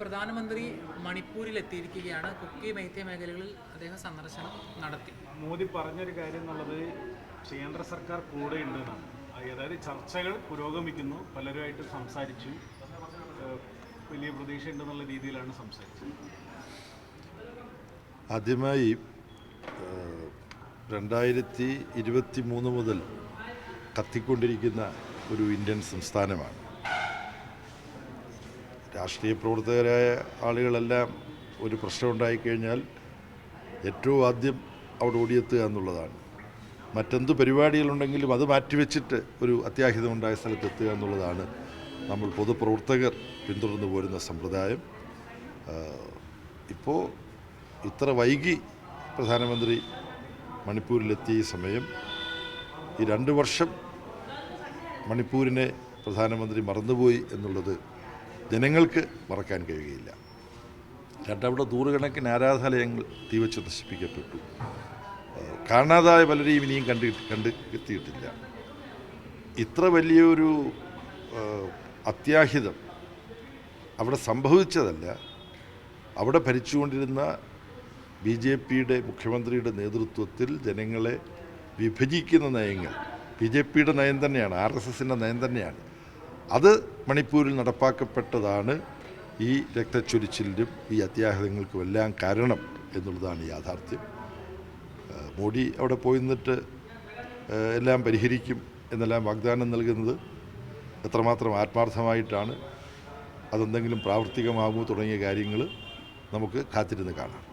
പ്രധാനമന്ത്രി മണിപ്പൂരിൽ എത്തിയിരിക്കുകയാണ് കുക്കി മൈത്യ മേഖലകളിൽ അദ്ദേഹം സന്ദർശനം നടത്തി. മോദി പറഞ്ഞൊരു കാര്യം എന്നുള്ളത് കേന്ദ്ര സർക്കാർ കൂടെ ഉണ്ടെന്നാണ് അതായത് ചർച്ചകൾ പുരോഗമിക്കുന്നു. പലരുമായിട്ട് സംസാരിച്ചു. വലിയ പ്രതീക്ഷ ഉണ്ടെന്നുള്ള രീതിയിലാണ് സംസാരിച്ചത്. ആദ്യമായി രണ്ടായിരത്തി ഇരുപത്തി മൂന്ന് മുതൽ കത്തിക്കൊണ്ടിരിക്കുന്ന ഒരു ഇന്ത്യൻ സംസ്ഥാനമാണ്. രാഷ്ട്രീയ പ്രവർത്തകരായ ആളുകളെല്ലാം ഒരു പ്രശ്നം ഉണ്ടായിക്കഴിഞ്ഞാൽ ഏറ്റവും ആദ്യം അവിടെ ഓടിയെത്തുക എന്നുള്ളതാണ്. മറ്റെന്ത് പരിപാടികളുണ്ടെങ്കിലും അത് മാറ്റിവെച്ചിട്ട് ഒരു അത്യാഹിതമുണ്ടായ സ്ഥലത്തെത്തുക എന്നുള്ളതാണ് നമ്മൾ പൊതുപ്രവർത്തകർ പിന്തുടർന്നു പോരുന്ന സമ്പ്രദായം. ഇപ്പോൾ ഇത്ര വൈകി പ്രധാനമന്ത്രി മണിപ്പൂരിലെത്തിയ ഈ സമയം ഈ രണ്ട് വർഷം മണിപ്പൂരിനെ പ്രധാനമന്ത്രി മറന്നുപോയി എന്നുള്ളത് ജനങ്ങൾക്ക് മറക്കാൻ കഴിയുകയില്ല. രണ്ടവിടെ നൂറുകണക്കിന് ആരാധാലയങ്ങൾ തീവച്ച് നശിപ്പിക്കപ്പെട്ടു. കാണാതായ പലരെയും ഇനിയും കണ്ടി കണ്ട് എത്തിയിട്ടില്ല. ഇത്ര വലിയൊരു അത്യാഹിതം അവിടെ സംഭവിച്ചതല്ല. അവിടെ ഭരിച്ചുകൊണ്ടിരുന്ന ബി ജെ പിയുടെ മുഖ്യമന്ത്രിയുടെ നേതൃത്വത്തിൽ ജനങ്ങളെ വിഭജിക്കുന്ന നയങ്ങൾ. ബി ജെ പിയുടെ നയം തന്നെയാണ് ആർ എസ് എസിന്റെ നയം തന്നെയാണ്. അത് മണിപ്പൂരിൽ നടപ്പാക്കപ്പെട്ടതാണ് ഈ രക്തച്ചൊരിച്ചിലിനും ഈ അത്യാഹിതങ്ങൾക്കും എല്ലാം കാരണം എന്നുള്ളതാണ് യാഥാർത്ഥ്യം. മോഡി അവിടെ പോയി നിന്നിട്ട് എല്ലാം പരിഹരിക്കും എന്നെല്ലാം വാഗ്ദാനം നൽകുന്നത് എത്രമാത്രം ആത്മാർത്ഥമായിട്ടാണ് അതെന്തെങ്കിലും പ്രാവർത്തികമാകുമോ തുടങ്ങിയ കാര്യങ്ങൾ നമുക്ക് കാത്തിരുന്ന് കാണാം.